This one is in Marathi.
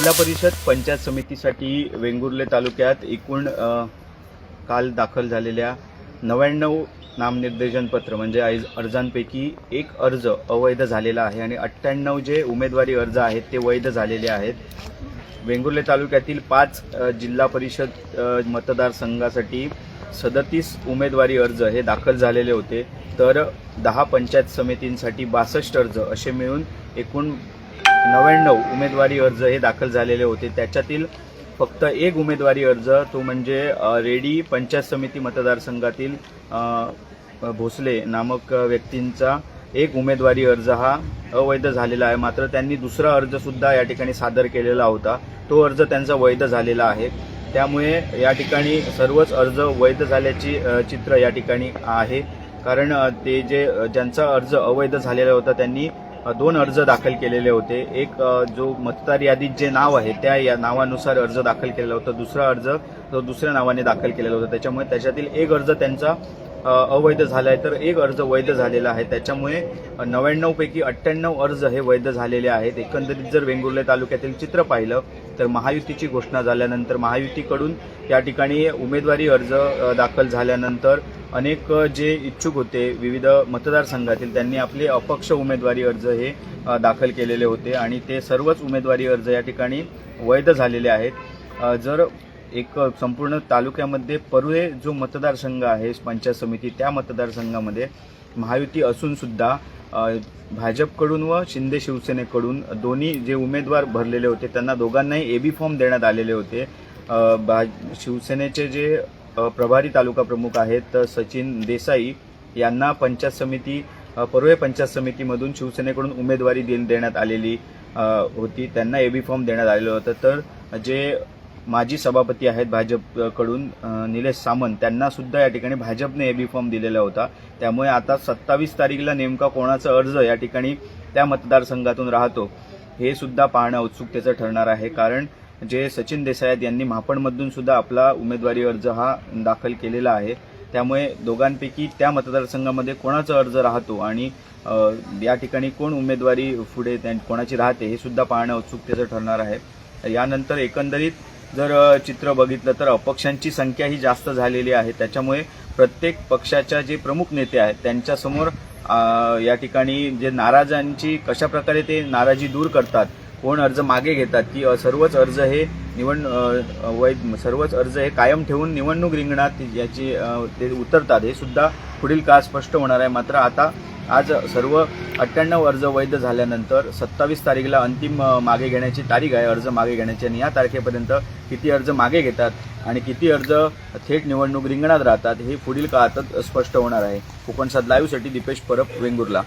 जिल्हा परिषद पंचायत समितीसाठी वेंगुर्ले तालुक्यात एकूण काल दाखल झालेल्या नव्याण्णव नामनिर्देशन पत्र म्हणजे आइज- अर्जांपैकी एक अर्ज अवैध झालेला आहे आणि अठ्ठ्याण्णव जे उमेदवारी अर्ज आहेत ते वैध झालेले आहेत. वेंगुर्ले तालुक्यातील पाच जिल्हा परिषद मतदारसंघासाठी सदतीस उमेदवारी अर्ज हे दाखल झालेले होते. तर दहा पंचायत समितींसाठी बासष्ट अर्ज असे मिळून एकूण नव्याण्णव उमेदवारी अर्ज हे दाखल झालेले होते. त्याच्यातील फक्त एक उमेदवारी अर्ज तो म्हणजे रेडी पंचायत समिती मतदारसंघातील भोसले नामक व्यक्तींचा एक उमेदवारी अर्ज हा अवैध झालेला आहे. मात्र त्यांनी दुसरा अर्जसुद्धा या ठिकाणी सादर केलेला होता. तो अर्ज त्यांचा वैध झालेला आहे. त्यामुळे या ठिकाणी सर्वच अर्ज वैध झाल्याची चित्र या ठिकाणी आहे. कारण ते जे ज्यांचा अर्ज अवैध झालेला होता त्यांनी दोन अर्ज दाखल केलेले होते. एक जो मतदार यादीत जे नाव आहे त्या या नावानुसार अर्ज दाखल केलेला होता. दुसरा अर्ज जो दुसऱ्या नावाने दाखल केलेला होता. त्याच्यामुळे त्याच्यातील एक अर्ज त्यांचा अवैध झाला आहे तर एक अर्ज वैध झालेला आहे. त्याच्यामुळे नव्याण्णव पैकी अठ्ठ्याण्णव अर्ज हे वैध झालेले आहेत. एकंदरीत जर वेंगुर्ले तालुक्यातील चित्र पाहिलं तर महायुतीची घोषणा झाल्यानंतर महायुतीकडून या ठिकाणी उमेदवारी अर्ज दाखल झाल्यानंतर अनेक जे इच्छुक होते विविध मतदारसंघातील त्यांनी आपले अपक्ष उमेदवारी अर्ज हे दाखल केलेले होते. आणि ते सर्वच उमेदवारी अर्ज या ठिकाणी वैध झालेले आहेत. जर एक संपूर्ण तालुक्यामध्ये परुळे जो मतदारसंघ आहे पंचायत समिती त्या मतदारसंघामध्ये महायुती असूनसुद्धा भाजपकडून व शिंदे शिवसेनेकडून दोन्ही जे उमेदवार भरलेले होते त्यांना दोघांनाही ए बी फॉर्म देण्यात आलेले होते. भा शिवसेनेचे जे प्रभारी तालुका प्रमुख आहेत सचिन देसाई यांना पंचायत समिती अ, परुळे पंचायत समितीमधून शिवसेनेकडून उमेदवारी दे- देण्यात आलेली होती. त्यांना ए बी फॉर्म देण्यात आलेलं होतं. तर जे माजी सभापती आहेत भाजपकडून निलेश सामंत. त्यांना सुद्धा या ठिकाणी भाजपने एबी फॉर्म दिलेला होता. त्यामुळे आता सत्तावीस तारीखला नेमका कोणाचा अर्ज या ठिकाणी त्या मतदारसंघातून राहतो हे सुद्धा पाहणं उत्सुकतेचं ठरणार आहे. कारण जे सचिन देसाई आहेत यांनी महापणमधून सुद्धा आपला उमेदवारी अर्ज हा दाखल केलेला आहे. त्यामुळे दोघांपैकी त्या मतदारसंघामध्ये कोणाचा अर्ज राहतो आणि या ठिकाणी कोण उमेदवारी पुढे कोणाची राहते हे सुद्धा पाहणं उत्सुकतेचं ठरणार आहे. यानंतर एकंदरीत जर चित्र बघितलं तर अपक्षांची संख्या ही जास्त झालेली आहे. त्याच्यामुळे प्रत्येक पक्षाच्या जे प्रमुख नेते आहेत त्यांच्यासमोर या ठिकाणी जे नाराजांची कशा प्रकारे ते नाराजी दूर करतात कोण अर्ज मागे घेतात की सर्वच अर्ज हे निवड वैध सर्वच अर्ज हे कायम ठेवून निवडणूक रिंगणात याची ते उतरतात हे सुद्धा पुढील काळ स्पष्ट होणार आहे. मात्र आता आज सर्व अठ्ठ्याण्णव अर्ज वैध झाल्यानंतर सत्तावीस तारीखला अंतिम मागे घेण्याची तारीख आहे. अर्ज मागे घेण्याची आणि या तारखेपर्यंत किती अर्ज मागे घेतात आणि किती अर्ज थेट निवडणूक रिंगणात राहतात हे पुढील काळातच स्पष्ट होणार आहे. कोकणसाद लाईव्हसाठी दीपेश परब वेंगुर्ला.